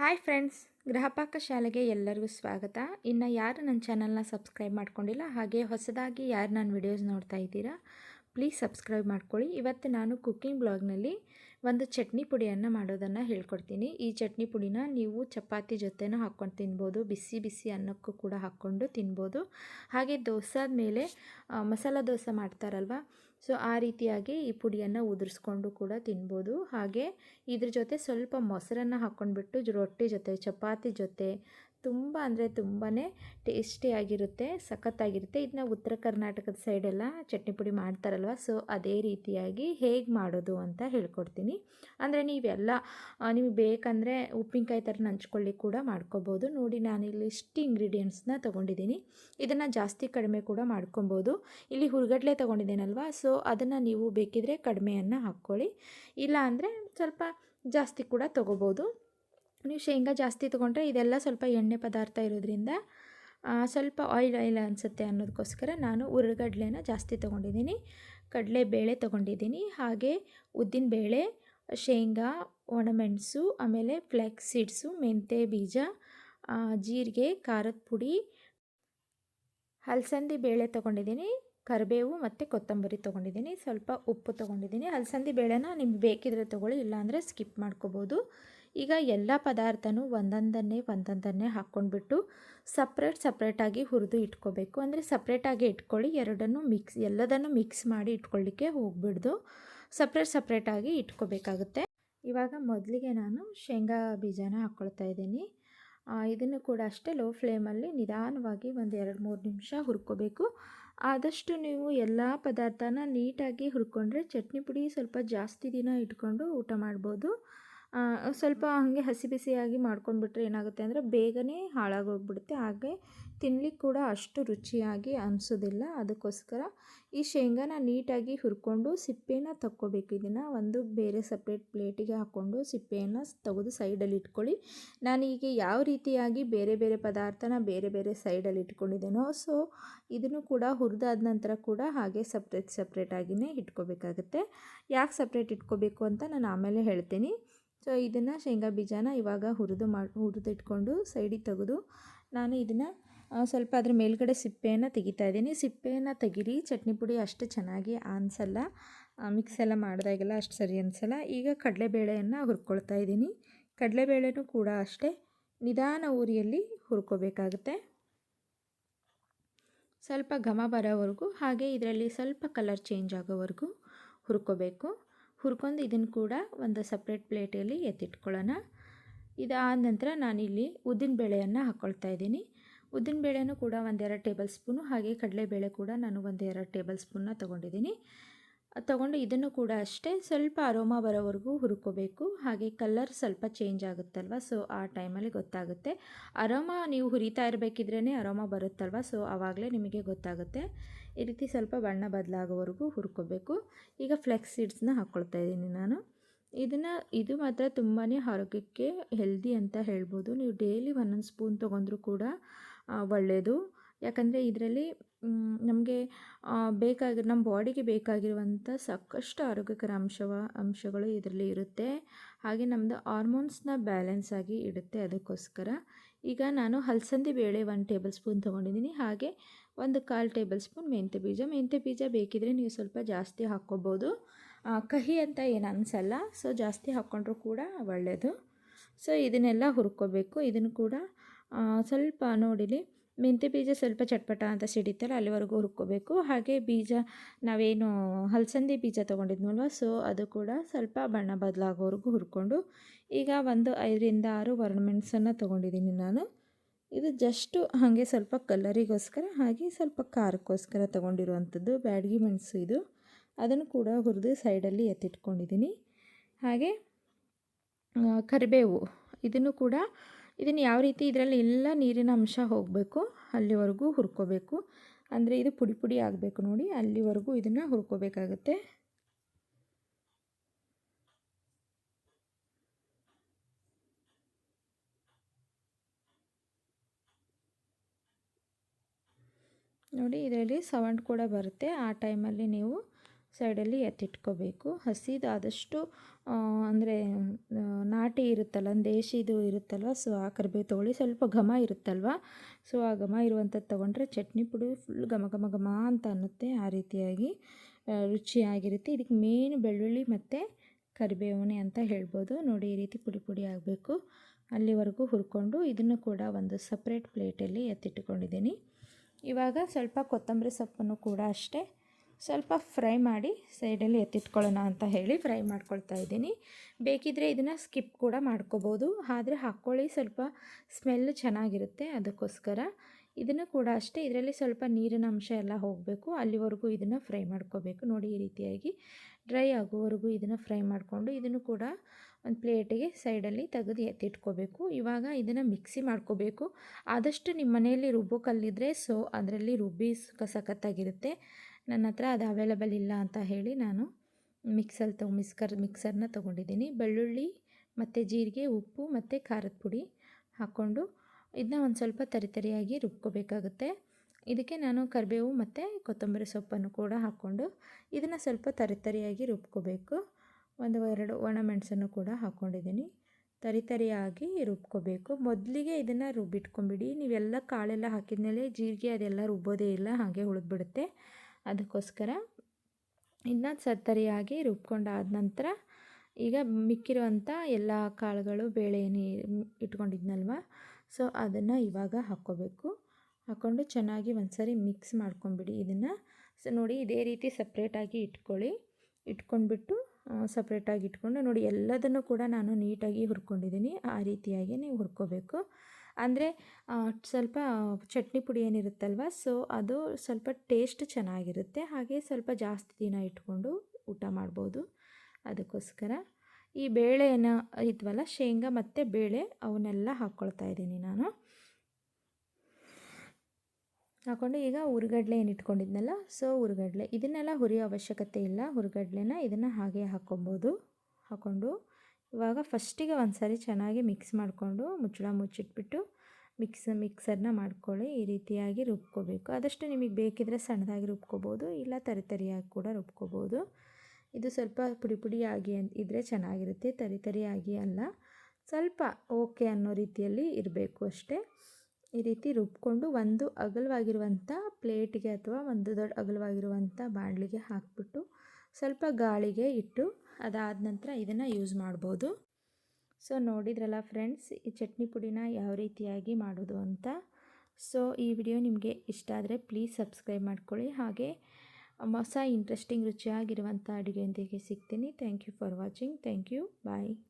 Hi friends Gruhapaka ಶಾಲೆಗೆ ಎಲ್ಲರಿಗೂ ಸ್ವಾಗತ. ಇನ್ನು ಯಾರು ನನ್ನ ಚಾನಲ್ನ ಸಬ್ಸ್ಕ್ರೈಬ್ ಮಾಡ್ಕೊಂಡಿಲ್ಲ, ಹಾಗೆ ಹೊಸದಾಗಿ ಯಾರು ನನ್ನ ವಿಡಿಯೋಸ್ ನೋಡ್ತಾ ಇದ್ದೀರಾ, ಪ್ಲೀಸ್ ಸಬ್ಸ್ಕ್ರೈಬ್ ಮಾಡ್ಕೊಳ್ಳಿ. ಇವತ್ತು ನಾನು ಕುಕ್ಕಿಂಗ್ ಬ್ಲಾಗ್ನಲ್ಲಿ ಒಂದು ಚಟ್ನಿ ಪುಡಿಯನ್ನು ಮಾಡೋದನ್ನು ಹೇಳ್ಕೊಡ್ತೀನಿ. ಈ ಚಟ್ನಿ ಪುಡಿನ ನೀವು ಚಪಾತಿ ಜೊತೆನೂ ಹಾಕ್ಕೊಂಡು ತಿನ್ಬೋದು, ಬಿಸಿ ಬಿಸಿ ಅನ್ನಕ್ಕೂ ಕೂಡ ಹಾಕ್ಕೊಂಡು ತಿನ್ಬೋದು. ಹಾಗೆ ದೋಸಾದ ಮೇಲೆ ಮಸಾಲ ದೋಸೆ ಮಾಡ್ತಾರಲ್ವ ಸೊ, ಆ ರೀತಿಯಾಗಿ ಈ ಪುಡಿಯನ್ನು ಉದುರಿಸ್ಕೊಂಡು ಕೂಡ ತಿನ್ಬೋದು. ಹಾಗೆ ಇದ್ರ ಜೊತೆ ಸ್ವಲ್ಪ ಮೊಸರನ್ನು ಹಾಕ್ಕೊಂಡ್ಬಿಟ್ಟು ರೊಟ್ಟಿ ಜೊತೆ, ಚಪಾತಿ ಜೊತೆ ತುಂಬ ಅಂದರೆ ತುಂಬಾ ಟೇಸ್ಟಿಯಾಗಿರುತ್ತೆ ಸಖತ್ತಾಗಿರುತ್ತೆ. ಇದನ್ನ ಉತ್ತರ ಕರ್ನಾಟಕದ ಸೈಡೆಲ್ಲ ಚಟ್ನಿ ಪುಡಿ ಮಾಡ್ತಾರಲ್ವ, ಸೊ ಅದೇ ರೀತಿಯಾಗಿ ಹೇಗೆ ಮಾಡೋದು ಅಂತ ಹೇಳ್ಕೊಡ್ತೀನಿ. ಅಂದರೆ ನೀವೆಲ್ಲ ನಿಮ್ಗೆ ಬೇಕಂದರೆ ಉಪ್ಪಿನಕಾಯಿ ಥರ ನಂಚ್ಕೊಳ್ಳಿ ಕೂಡ ಮಾಡ್ಕೋಬೋದು. ನೋಡಿ, ನಾನಿಲ್ಲಿ ಇಷ್ಟು ಇಂಗ್ರೀಡಿಯೆಂಟ್ಸ್ನ ತೊಗೊಂಡಿದ್ದೀನಿ. ಇದನ್ನು ಜಾಸ್ತಿ ಕಡಿಮೆ ಕೂಡ ಮಾಡ್ಕೊಬೋದು. ಇಲ್ಲಿ ಹುರ್ಗಡ್ಲೆ ತೊಗೊಂಡಿದ್ದೀನಲ್ವ, ಸೊ ಅದನ್ನು ನೀವು ಬೇಕಿದ್ರೆ ಕಡಿಮೆಯನ್ನು ಹಾಕ್ಕೊಳ್ಳಿ. ಇಲ್ಲ ಅಂದರೆ ಸ್ವಲ್ಪ ಜಾಸ್ತಿ ಕೂಡ ತೊಗೋಬೋದು. ನೀವು ಶೇಂಗಾ ಜಾಸ್ತಿ ತೊಗೊಂಡ್ರೆ ಇದೆಲ್ಲ ಸ್ವಲ್ಪ ಎಣ್ಣೆ ಪದಾರ್ಥ ಇರೋದ್ರಿಂದ ಸ್ವಲ್ಪ ಆಯಿಲ್ ಆಯಿಲ್ ಅನಿಸುತ್ತೆ ಅನ್ನೋದಕ್ಕೋಸ್ಕರ ನಾನು ಹುರ್ಗಡ್ಲೆನ ಜಾಸ್ತಿ ತೊಗೊಂಡಿದ್ದೀನಿ. ಕಡಲೆಬೇಳೆ ತೊಗೊಂಡಿದ್ದೀನಿ. ಹಾಗೆ ಉದ್ದಿನಬೇಳೆ, ಶೇಂಗಾ, ಒಣಮೆಣಸು, ಆಮೇಲೆ ಫ್ಲೆಕ್ಸ್ ಸೀಡ್ಸು ಮೆಂತೆ ಬೀಜ ಜೀರಿಗೆ, ಖಾರದ ಪುಡಿ, ಹಲಸಂದಿ ಬೇಳೆ ತೊಗೊಂಡಿದ್ದೀನಿ. ಕರಿಬೇವು ಮತ್ತು ಕೊತ್ತಂಬರಿ ತೊಗೊಂಡಿದ್ದೀನಿ. ಸ್ವಲ್ಪ ಉಪ್ಪು ತೊಗೊಂಡಿದ್ದೀನಿ. ಹಲಸಂದಿ ಬೇಳೆನ ನಿಮ್ಗೆ ಬೇಕಿದ್ರೆ ತೊಗೊಳ್ಳಿ, ಇಲ್ಲಾಂದರೆ ಸ್ಕಿಪ್ ಮಾಡ್ಕೋಬೋದು. ಈಗ ಎಲ್ಲ ಪದಾರ್ಥನೂ ಒಂದೊಂದನ್ನೇ ಒಂದೊಂದನ್ನೇ ಹಾಕ್ಕೊಂಡ್ಬಿಟ್ಟು ಸಪ್ರೇಟ್ ಸಪ್ರೇಟಾಗಿ ಹುರಿದು ಇಟ್ಕೋಬೇಕು. ಅಂದರೆ ಸಪ್ರೇಟಾಗಿ ಇಟ್ಕೊಳ್ಳಿ, ಎರಡನ್ನೂ ಮಿಕ್ಸ್ ಎಲ್ಲದನ್ನು ಮಿಕ್ಸ್ ಮಾಡಿ ಇಟ್ಕೊಳ್ಳಿಕ್ಕೆ ಹೋಗ್ಬಿಡ್ದು ಸಪ್ರೇಟ್ ಸಪ್ರೇಟಾಗಿ ಇಟ್ಕೋಬೇಕಾಗುತ್ತೆ. ಇವಾಗ ಮೊದಲಿಗೆ ನಾನು ಶೇಂಗಾ ಬೀಜನ ಹಾಕ್ಕೊಳ್ತಾ ಇದ್ದೀನಿ. ಇದನ್ನು ಕೂಡ ಅಷ್ಟೇ ಲೋ ಫ್ಲೇಮಲ್ಲಿ ನಿಧಾನವಾಗಿ ಒಂದು ಎರಡು, ಮೂರು ನಿಮಿಷ ಹುರ್ಕೋಬೇಕು. ಆದಷ್ಟು ನೀವು ಎಲ್ಲ ಪದಾರ್ಥನ ನೀಟಾಗಿ ಹುರ್ಕೊಂಡ್ರೆ ಚಟ್ನಿ ಪುಡಿ ಸ್ವಲ್ಪ ಜಾಸ್ತಿ ದಿನ ಇಟ್ಕೊಂಡು ಊಟ ಮಾಡ್ಬೋದು. ಸ್ವಲ್ಪ ಹಾಗೆ ಹಸಿ ಬಿಸಿಯಾಗಿ ಮಾಡ್ಕೊಂಡ್ಬಿಟ್ರೆ ಏನಾಗುತ್ತೆ ಅಂದರೆ ಬೇಗನೆ ಹಾಳಾಗೋಗ್ಬಿಡುತ್ತೆ. ಹಾಗೆ ತಿನ್ಲಿಕ್ಕೆ ಕೂಡ ಅಷ್ಟು ರುಚಿಯಾಗಿ ಅನಿಸೋದಿಲ್ಲ. ಅದಕ್ಕೋಸ್ಕರ ಈ ಶೇಂಗಾನ ನೀಟಾಗಿ ಹುರ್ಕೊಂಡು ಸಿಪ್ಪೆನ ತಕ್ಕೋಬೇಕು. ಇದನ್ನು ಒಂದು ಬೇರೆ ಸಪ್ರೇಟ್ ಪ್ಲೇಟಿಗೆ ಹಾಕ್ಕೊಂಡು ಸಿಪ್ಪೆಯನ್ನು ತೆಗೆದು ಸೈಡಲ್ಲಿ ಇಟ್ಕೊಳ್ಳಿ. ನಾನು ಈಗ ಯಾವ ರೀತಿಯಾಗಿ ಬೇರೆ ಬೇರೆ ಪದಾರ್ಥನ ಬೇರೆ ಬೇರೆ ಸೈಡಲ್ಲಿ ಇಟ್ಕೊಂಡಿದ್ದೇನೋ ಸೊ ಇದನ್ನು ಕೂಡ ಹುರಿದಾದ ನಂತರ ಕೂಡ ಹಾಗೆ ಸಪ್ರೇಟ್ ಸಪ್ರೇಟಾಗಿಯೇ ಇಟ್ಕೋಬೇಕಾಗುತ್ತೆ. ಯಾಕೆ ಸಪ್ರೇಟ್ ಇಟ್ಕೋಬೇಕು ಅಂತ ನಾನು ಆಮೇಲೆ ಹೇಳ್ತೀನಿ. ಸೊ, ಇದನ್ನು ಶೇಂಗಾ ಬೀಜನ ಇವಾಗ ಹುರಿದು ಮಾಡಿ ಹುರಿದಿಟ್ಕೊಂಡು ಸೈಡಿಗೆ ತೆಗೆದು ನಾನು ಇದನ್ನು ಸ್ವಲ್ಪ ಅದ್ರ ಮೇಲ್ಗಡೆ ಸಿಪ್ಪೆಯನ್ನು ತೆಗಿತಾ ಇದ್ದೀನಿ. ಸಿಪ್ಪೆಯನ್ನು ತೆಗೀರಿ. ಚಟ್ನಿ ಪುಡಿ ಅಷ್ಟು ಚೆನ್ನಾಗಿ ಅನಿಸಲ್ಲ. ಮಿಕ್ಸ್ ಎಲ್ಲ ಮಾಡಿದಾಗೆಲ್ಲ ಅಷ್ಟು ಸರಿ ಅನಿಸಲ್ಲ. ಈಗ ಕಡಲೆಬೇಳೆಯನ್ನು ಹುರ್ಕೊಳ್ತಾ ಇದ್ದೀನಿ. ಕಡಲೆಬೇಳೆನೂ ಕೂಡ ಅಷ್ಟೇ. ನಿಧಾನ ಊರಿಯಲ್ಲಿ ಹುರ್ಕೋಬೇಕಾಗುತ್ತೆ. ಸ್ವಲ್ಪ ಘಮ ಬರೋವರೆಗೂ ಹಾಗೆ ಇದರಲ್ಲಿ ಸ್ವಲ್ಪ ಕಲರ್ ಚೇಂಜ್ ಆಗೋವರೆಗೂ ಹುರ್ಕೋಬೇಕು. ಹುರ್ಕೊಂಡು ಇದನ್ನು ಕೂಡ ಒಂದು ಸಪ್ರೇಟ್ ಪ್ಲೇಟಲ್ಲಿ ಎತ್ತಿಟ್ಕೊಳ್ಳೋಣ. ಇದಾದ ನಂತರ ನಾನಿಲ್ಲಿ ಉದ್ದಿನಬೇಳೆಯನ್ನು ಹಾಕ್ಕೊಳ್ತಾ ಇದ್ದೀನಿ. ಉದ್ದಿನಬೇಳೆನೂ ಕೂಡ ಒಂದೆರಡು ಟೇಬಲ್ ಸ್ಪೂನು ಹಾಗೆ ಕಡಲೆಬೇಳೆ ಕೂಡ ನಾನು ಒಂದೆರಡು ಟೇಬಲ್ ಸ್ಪೂನ್ನ ತೊಗೊಂಡಿದ್ದೀನಿ. ತೊಗೊಂಡು ಇದನ್ನು ಕೂಡ ಅಷ್ಟೇ ಸ್ವಲ್ಪ ಅರೋಮಾ ಬರೋವರೆಗೂ ಹುರ್ಕೋಬೇಕು. ಹಾಗೆ ಕಲರ್ ಸ್ವಲ್ಪ ಚೇಂಜ್ ಆಗುತ್ತಲ್ವ? ಸೊ ಆ ಟೈಮಲ್ಲಿ ಗೊತ್ತಾಗುತ್ತೆ. ಅರೋಮಾ ನೀವು ಹುರಿತಾ ಇರಬೇಕಿದ್ರೇ ಅರೋಮಾ ಬರುತ್ತಲ್ವ? ಸೊ ಆವಾಗಲೇ ನಿಮಗೆ ಗೊತ್ತಾಗುತ್ತೆ. ಈ ರೀತಿ ಸ್ವಲ್ಪ ಬಣ್ಣ ಬದಲಾಗೋವರೆಗೂ ಹುರ್ಕೋಬೇಕು. ಈಗ ಫ್ಲೆಕ್ಸ್ ಸೀಡ್ಸ್ನ ಹಾಕ್ಕೊಳ್ತಾ ಇದ್ದೀನಿ ನಾನು. ಇದನ್ನು, ಇದು ಮಾತ್ರ ತುಂಬಾ ಆರೋಗ್ಯಕ್ಕೆ ಹೆಲ್ದಿ ಅಂತ ಹೇಳ್ಬೋದು. ನೀವು ಡೈಲಿ ಒಂದೊಂದು ಸ್ಪೂನ್ ತೊಗೊಂಡ್ರೂ ಕೂಡ ಒಳ್ಳೆಯದು ಯಾಕಂದರೆ ಇದರಲ್ಲಿ ನಮಗೆ ಬೇಕಾಗಿ ನಮ್ಮ ಬಾಡಿಗೆ ಬೇಕಾಗಿರುವಂಥ ಸಾಕಷ್ಟು ಆರೋಗ್ಯಕರ ಅಂಶವ, ಅಂಶಗಳು ಇದರಲ್ಲಿ ಇರುತ್ತೆ. ಹಾಗೆ ನಮ್ಮದು ಹಾರ್ಮೋನ್ಸ್ನ ಬ್ಯಾಲೆನ್ಸ್ ಆಗಿ ಇಡುತ್ತೆ ಅದಕ್ಕೋಸ್ಕರ. ಈಗ ನಾನು ಹಲಸಂದಿ ಬೇಳೆ ಒಂದು ಟೇಬಲ್ ಸ್ಪೂನ್ ತೊಗೊಂಡಿದ್ದೀನಿ. ಹಾಗೆ ಒಂದು ಕಾಲು ಟೇಬಲ್ ಸ್ಪೂನ್ ಮೆಂತ್ಯ ಬೀಜ. ಮೆಂತ್ಯ ಬೀಜ ಬೇಕಿದ್ರೆ ನೀವು ಸ್ವಲ್ಪ ಜಾಸ್ತಿ ಹಾಕ್ಕೋಬೋದು. ಕಹಿ ಅಂತ ಏನು ಅನಿಸಲ್ಲ. ಸೊ, ಜಾಸ್ತಿ ಹಾಕ್ಕೊಂಡ್ರೂ ಕೂಡ ಒಳ್ಳೆಯದು ಸೊ, ಇದನ್ನೆಲ್ಲ ಹುರ್ಕೋಬೇಕು. ಇದನ್ನು ಕೂಡ ಸ್ವಲ್ಪ ನೋಡಿಲಿ ಮೆಂತ್ಯ ಬೀಜ ಸ್ವಲ್ಪ ಚಟ್ಪಟ ಅಂತ ಸಿಡಿತಲ್ಲ ಅಲ್ಲಿವರೆಗೂ ಹುರ್ಕೋಬೇಕು. ಹಾಗೆ ಬೀಜ, ನಾವೇನು ಹಲಸಂದಿ ಬೀಜ ತೊಗೊಂಡಿದ್ನಲ್ವ ಸೊ ಅದು ಕೂಡ ಸ್ವಲ್ಪ ಬಣ್ಣ ಬದಲಾಗೋವರೆಗೂ ಹುರ್ಕೊಂಡು, ಈಗ ಒಂದು ಐದರಿಂದ ಆರು ವರ್ಣಮೆಣಸನ್ನು ತೊಗೊಂಡಿದ್ದೀನಿ ನಾನು. ಇದು ಜಸ್ಟು ಹಾಗೆ ಸ್ವಲ್ಪ ಕಲರಿಗೋಸ್ಕರ ಹಾಗೆ ಸ್ವಲ್ಪ ಖಾರಕ್ಕೋಸ್ಕರ ತೊಗೊಂಡಿರುವಂಥದ್ದು ಬ್ಯಾಡಗಿ ಮೆಣಸು ಇದು. ಅದನ್ನು ಕೂಡ ಹುರಿದು ಸೈಡಲ್ಲಿ ಎತ್ತಿಟ್ಕೊಂಡಿದ್ದೀನಿ. ಹಾಗೆ ಕರಿಬೇವು ಇದನ್ನು ಕೂಡ ಇದನ್ನು ಯಾವ ರೀತಿ ಇದರಲ್ಲಿ ಎಲ್ಲ ನೀರಿನ ಅಂಶ ಹೋಗಬೇಕು, ಅಲ್ಲಿವರೆಗೂ ಹುರ್ಕೋಬೇಕು. ಅಂದರೆ ಇದು ಪುಡಿ ಪುಡಿ ಆಗಬೇಕು ನೋಡಿ, ಅಲ್ಲಿವರೆಗೂ ಇದನ್ನು ಹುರ್ಕೋಬೇಕಾಗುತ್ತೆ. ನೋಡಿ, ಇದರಲ್ಲಿ ಸೌಂಡ್ ಕೂಡ ಬರುತ್ತೆ. ಆ ಟೈಮಲ್ಲಿ ನೀವು ಸೈಡಲ್ಲಿ ಎತ್ತಿಟ್ಕೋಬೇಕು. ಹಸಿದಾದಷ್ಟು ಅಂದರೆ ನಾಟಿ ಇರುತ್ತಲ್ಲ ದೇಶಿದು ಇರುತ್ತಲ್ವ? ಸೊ ಆ ಕರಿಬೇವು ತೊಗೊಳ್ಳಿ. ಸ್ವಲ್ಪ ಘಮ ಇರುತ್ತಲ್ವ? ಸೊ ಆ ಘಮ ಇರುವಂಥದ್ದು ತೊಗೊಂಡ್ರೆ ಚಟ್ನಿ ಪುಡಿ ಫುಲ್ ಘಮ ಘಮ ಘಮ ಅಂತ ಅನ್ನುತ್ತೆ ಆ ರೀತಿಯಾಗಿ. ರುಚಿಯಾಗಿರುತ್ತೆ. ಇದಕ್ಕೆ ಮೇನ್ ಬೆಳ್ಳುಳ್ಳಿ ಮತ್ತು ಕರಿಬೇವನೆ ಅಂತ ಹೇಳ್ಬೋದು. ನೋಡಿ, ಈ ರೀತಿ ಪುಡಿ ಪುಡಿ ಆಗಬೇಕು. ಅಲ್ಲಿವರೆಗೂ ಹುರ್ಕೊಂಡು ಇದನ್ನು ಕೂಡ ಒಂದು ಸಪ್ರೇಟ್ ಪ್ಲೇಟಲ್ಲಿ ಎತ್ತಿಟ್ಟುಕೊಂಡಿದ್ದೀನಿ ಇವಾಗ ಸ್ವಲ್ಪ ಕೊತ್ತಂಬರಿ ಸೊಪ್ಪನ್ನು ಕೂಡ ಅಷ್ಟೇ ಸ್ವಲ್ಪ ಫ್ರೈ ಮಾಡಿ ಸೈಡಲ್ಲಿ ಎತ್ತಿಟ್ಕೊಳ್ಳೋಣ ಅಂತ ಹೇಳಿ ಫ್ರೈ ಮಾಡ್ಕೊಳ್ತಾ ಇದ್ದೀನಿ. ಬೇಕಿದ್ದರೆ ಇದನ್ನು ಸ್ಕಿಪ್ ಕೂಡ ಮಾಡ್ಕೋಬೋದು. ಆದರೆ ಹಾಕ್ಕೊಳ್ಳಿ, ಸ್ವಲ್ಪ ಸ್ಮೆಲ್ ಚೆನ್ನಾಗಿರುತ್ತೆ ಅದಕ್ಕೋಸ್ಕರ. ಇದನ್ನು ಕೂಡ ಅಷ್ಟೇ, ಇದರಲ್ಲಿ ಸ್ವಲ್ಪ ನೀರಿನ ಅಂಶ ಎಲ್ಲ ಹೋಗಬೇಕು. ಅಲ್ಲಿವರೆಗೂ ಇದನ್ನು ಫ್ರೈ ಮಾಡ್ಕೋಬೇಕು. ನೋಡಿ ಈ ರೀತಿಯಾಗಿ ಡ್ರೈ ಆಗೋವರೆಗೂ ಇದನ್ನು ಫ್ರೈ ಮಾಡಿಕೊಂಡು ಇದನ್ನು ಕೂಡ ಒಂದು ಪ್ಲೇಟಿಗೆ ಸೈಡಲ್ಲಿ ತೆಗೆದು ಎತ್ತಿಟ್ಕೋಬೇಕು. ಇವಾಗ ಇದನ್ನು ಮಿಕ್ಸಿ ಮಾಡ್ಕೋಬೇಕು. ಆದಷ್ಟು ನಿಮ್ಮ ಮನೆಯಲ್ಲಿ ರುಬ್ಬೋ ಕಲ್ಲಿದ್ರೆ, ಸೊ ಅದರಲ್ಲಿ ರುಬ್ಬಿ ಸಖತ್ತಾಗಿರುತ್ತೆ ನನ್ನ ಹತ್ರ ಅದು ಅವೈಲೇಬಲ್ ಇಲ್ಲ ಅಂತ ಹೇಳಿ ನಾನು ಮಿಕ್ಸಲ್ಲಿ ತಗೊ ಮಿಕ್ಸರ್ ಮಿಕ್ಸರ್ನ ತೊಗೊಂಡಿದ್ದೀನಿ. ಬೆಳ್ಳುಳ್ಳಿ ಮತ್ತು ಜೀರಿಗೆ, ಉಪ್ಪು ಮತ್ತು ಖಾರದ ಪುಡಿ ಹಾಕ್ಕೊಂಡು ಇದನ್ನ ಒಂದು ಸ್ವಲ್ಪ ತರಿತರಿಯಾಗಿ ರುಬ್ಕೋಬೇಕಾಗುತ್ತೆ. ಇದಕ್ಕೆ ನಾನು ಕರಿಬೇವು ಮತ್ತು ಕೊತ್ತಂಬರಿ ಸೊಪ್ಪನ್ನು ಕೂಡ ಹಾಕ್ಕೊಂಡು ಇದನ್ನು ಸ್ವಲ್ಪ ತರಿತರಿಯಾಗಿ ರುಬ್ಕೋಬೇಕು. ಒಂದು ಎರಡು ಒಣಮೆಣಸನ್ನು ಕೂಡ ಹಾಕ್ಕೊಂಡಿದ್ದೀನಿ. ತರಿತರಿಯಾಗಿ ರುಬ್ಕೋಬೇಕು. ಮೊದಲಿಗೆ ಇದನ್ನು ರುಬ್ಬಿಟ್ಕೊಂಬಿಡಿ ನೀವೆಲ್ಲ ಕಾಳೆಲ್ಲ ಹಾಕಿದ್ಮೇಲೆ ಜೀರಿಗೆ ಅದೆಲ್ಲ ರುಬ್ಬೋದೇ ಇಲ್ಲ, ಹಾಗೆ ಉಳಿದ್ಬಿಡುತ್ತೆ. ಅದಕ್ಕೋಸ್ಕರ ಇನ್ನು ಸತ್ತರಿಯಾಗಿ ರುಬ್ಕೊಂಡಾದ ನಂತರ ಈಗ ಮಿಕ್ಕಿರುವಂಥ ಎಲ್ಲ ಕಾಳುಗಳು, ಬೇಳೆ ಇಟ್ಕೊಂಡಿದ್ನಲ್ವ? ಸೊ ಅದನ್ನು ಇವಾಗ ಹಾಕ್ಕೋಬೇಕು. ಹಾಕ್ಕೊಂಡು ಚೆನ್ನಾಗಿ ಒಂದು ಸರಿ ಮಿಕ್ಸ್ ಮಾಡ್ಕೊಂಬಿಡಿ ಇದನ್ನು ಸೊ ನೋಡಿ, ಇದೇ ರೀತಿ ಸಪ್ರೇಟಾಗಿ ಇಟ್ಕೊಳ್ಳಿ. ಇಟ್ಕೊಂಡ್ಬಿಟ್ಟು ಸಪ್ರೇಟಾಗಿ ಇಟ್ಕೊಂಡು ನೋಡಿ ಎಲ್ಲದನ್ನು ಕೂಡ ನಾನು ನೀಟಾಗಿ ಹುರ್ಕೊಂಡಿದ್ದೀನಿ. ಆ ರೀತಿಯಾಗಿ ನೀವು ಹುರ್ಕೋಬೇಕು. ಅಂದರೆ ಸ್ವಲ್ಪ ಚಟ್ನಿ ಪುಡಿ ಏನಿರುತ್ತಲ್ವ ಸೊ ಅದು ಸ್ವಲ್ಪ ಟೇಸ್ಟ್ ಚೆನ್ನಾಗಿರುತ್ತೆ. ಹಾಗೆ ಸ್ವಲ್ಪ ಜಾಸ್ತಿ ದಿನ ಇಟ್ಕೊಂಡು ಊಟ ಮಾಡ್ಬೋದು. ಅದಕ್ಕೋಸ್ಕರ ಈ ಬೇಳೆನ ಇದ್ವಲ್ಲ, ಶೇಂಗಾ ಮತ್ತು ಬೇಳೆ, ಅವನ್ನೆಲ್ಲ ಹಾಕ್ಕೊಳ್ತಾ ಇದ್ದೀನಿ ನಾನು. ಹಾಕ್ಕೊಂಡು ಈಗ ಹುರ್ಗಡ್ಲೆ ಏನು ಇಟ್ಕೊಂಡಿದ್ನಲ್ಲ ಸೊ ಹುರ್ಗಡ್ಲೆ ಇದನ್ನೆಲ್ಲ ಹುರಿಯೋ ಅವಶ್ಯಕತೆ ಇಲ್ಲ. ಹುರ್ಗಡ್ಲೆನ ಇದನ್ನು ಹಾಗೆ ಹಾಕ್ಕೊಬೋದು ಹಾಕ್ಕೊಂಡು ಇವಾಗ ಫಸ್ಟಿಗೆ ಒಂದು ಸಾರಿ ಚೆನ್ನಾಗಿ ಮಿಕ್ಸ್ ಮಾಡಿಕೊಂಡು ಮುಚ್ಚಳ ಮುಚ್ಚಿಟ್ಬಿಟ್ಟು ಮಿಕ್ಸ್ ಮಿಕ್ಸರ್ನ ಮಾಡ್ಕೊಳ್ಳಿ. ಈ ರೀತಿಯಾಗಿ ರುಬ್ಕೋಬೇಕು. ಆದಷ್ಟು ನಿಮಗೆ ಬೇಕಿದ್ರೆ ಸಣ್ಣದಾಗಿ ರುಬ್ಕೋಬೋದು, ಇಲ್ಲ ತರಿ ತರಿಯಾಗಿ ಕೂಡ ರುಬ್ಕೋಬೋದು. ಇದು ಸ್ವಲ್ಪ ಪುಡಿ ಪುಡಿಯಾಗಿ ಇದ್ದರೆ ಚೆನ್ನಾಗಿರುತ್ತೆ. ತರಿ ತರಿಯಾಗಿ ಅಲ್ಲ. ಸ್ವಲ್ಪ ಓಕೆ ಅನ್ನೋ ರೀತಿಯಲ್ಲಿ ಇರಬೇಕು ಅಷ್ಟೇ. ಈ ರೀತಿ ರುಬ್ಕೊಂಡು ಒಂದು ಅಗಲವಾಗಿರುವಂಥ ಪ್ಲೇಟಿಗೆ ಅಥವಾ ಒಂದು ದೊಡ್ಡ ಅಗಲವಾಗಿರುವಂಥ ಬಾಣಲಿಗೆ ಹಾಕಿಬಿಟ್ಟು ಸ್ವಲ್ಪ ಗಾಳಿಗೆ ಇಟ್ಟು ಅದಾದ ನಂತರ ಇದನ್ನು ಯೂಸ್ ಮಾಡ್ಬೋದು. ಸೊ, ನೋಡಿದ್ರಲ್ಲ ಫ್ರೆಂಡ್ಸ್, ಈ ಚಟ್ನಿ ಪುಡಿನ ಯಾವ ರೀತಿಯಾಗಿ ಮಾಡೋದು ಅಂತ. ಸೊ, ಈ ವಿಡಿಯೋ ನಿಮಗೆ ಇಷ್ಟ ಆದರೆ ಪ್ಲೀಸ್ ಸಬ್ಸ್ಕ್ರೈಬ್ ಮಾಡ್ಕೊಳ್ಳಿ. ಹಾಗೆ ಹೊಸ ಇಂಟ್ರೆಸ್ಟಿಂಗ್ ರುಚಿಯಾಗಿರುವಂಥ ಅಡುಗೆಯೊಂದಿಗೆ ಸಿಗ್ತೀನಿ. Thank you for watching. Thank you. Bye.